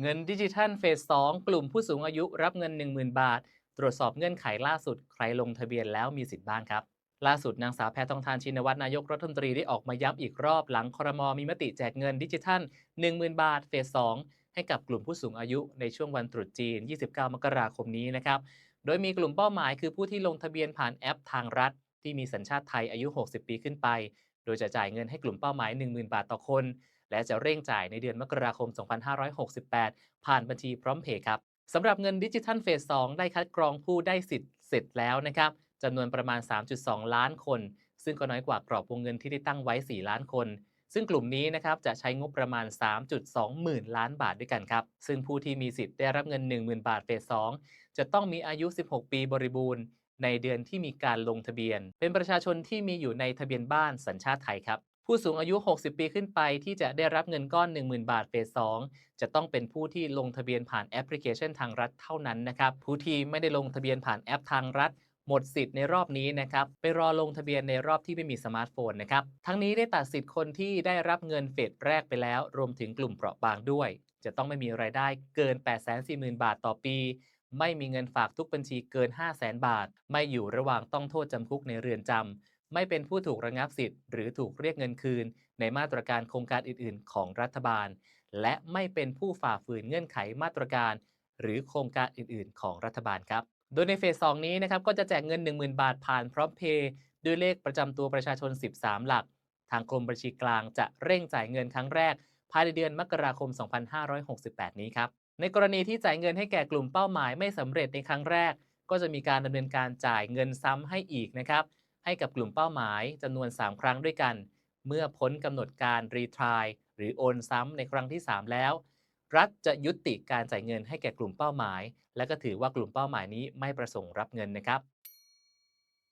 เงินดิจิทัลเฟส 2 กลุ่มผู้สูงอายุรับเงิน 10,000 บาท ตรวจสอบเงื่อนไขล่าสุด ใครลงทะเบียนแล้วมีสิทธิ์บ้างครับ ล่าสุดนางสาวแพทองทานชินวัตรนายกรัฐมนตรีได้ออกมาย้ำอีกรอบหลังครมมีมติแจกเงินดิจิทัล 10,000 บาทเฟส 2 ให้กับกลุ่มผู้สูงอายุในช่วงวันตรุษจีน 29 มกราคมนี้นะครับ โดยมีกลุ่มเป้าหมายคือผู้ที่ลงทะเบียนผ่านแอปทางรัฐ ที่มีสัญชาติไทยอายุ 60 ปีขึ้นไป โดยจะจ่ายเงินให้กลุ่มเป้าหมาย 10,000 บาทต่อคน และจะเร่งจ่ายในเดือนมกราคม 2568 ผ่านบัญชีพร้อมเพย์ครับสำหรับเงินดิจิทัลเฟส 2 ได้คัดกรองผู้ได้สิทธิ์เสร็จแล้วนะครับจำนวนประมาณ 3.2 ล้านคน ซึ่งก็น้อยกว่ากรอบวงเงินที่ได้ตั้งไว้ 4 ล้านคนซึ่งกลุ่มนี้นะครับจะใช้งบประมาณ 3.2 หมื่นล้านบาทด้วยกันครับ ซึ่งผู้ที่มีสิทธิ์ได้รับเงิน 10,000 บาทเฟส 2 จะต้องมีอายุ 16 ปีบริบูรณ์ ในเดือนที่มีการลงทะเบียน เป็นประชาชนที่มีอยู่ในทะเบียนบ้านสัญชาติไทยครับ ผู้สูงอายุ 60 ปีขึ้นไปที่จะได้รับเงินก้อน 10,000 บาทเฟส2จะต้องเป็นผู้ที่ลงทะเบียนผ่านแอปพลิเคชันทางรัฐเท่านั้นนะครับ ผู้ที่ไม่ได้ลงทะเบียนผ่านแอปทางรัฐ หมดสิทธิ์ในรอบนี้นะครับ ไปรอลงทะเบียนในรอบที่ไม่มีสมาร์ทโฟนนะครับ ทั้งนี้ได้ตัดสิทธิ์คนที่ได้รับเงินเฟสแรกไปแล้ว รวมถึงกลุ่มเปราะบางด้วย จะต้องไม่มีรายได้เกิน 840,000 บาทต่อปีไม่มีเงินฝากทุกบัญชีเกิน 500,000 บาท ไม่อยู่ระหว่างต้องโทษจำคุกในเรือนจำ ไม่เป็นผู้ถูกระงับสิทธิ์หรือถูกเรียกเงินคืน ในมาตรการโครงการอื่น ๆ ของรัฐบาล และไม่เป็นผู้ฝ่าฝืนเงื่อนไขมาตรการ หรือโครงการอื่น ๆ ของรัฐบาลครับ โดยในเฟส2นี้นะครับก็จะแจกเงิน 10,000 บาทผ่านพร้อมเพย์ด้วยเลขประจำตัวประชาชน 13 หลัก ทางกรมบัญชีกลางจะเร่งจ่ายเงินครั้งแรก ภายในเดือนมกราคม 2568 นี้ครับในกรณีที่จ่ายเงินให้แก่กลุ่มเป้าหมายไม่สำเร็จในครั้งแรก ก็จะมีการดำเนินการจ่ายเงินซ้ำให้อีกนะครับ ให้กับกลุ่มเป้าหมายจำนวน 3 ครั้งด้วยกัน เมื่อพ้นกำหนดการรีทรายหรือโอนซ้ำในครั้งที่ 3 แล้ว รัฐจะยุติการจ่ายเงินให้แก่กลุ่มเป้าหมาย และก็ถือว่ากลุ่มเป้าหมายนี้ไม่ประสงค์รับเงินนะครับ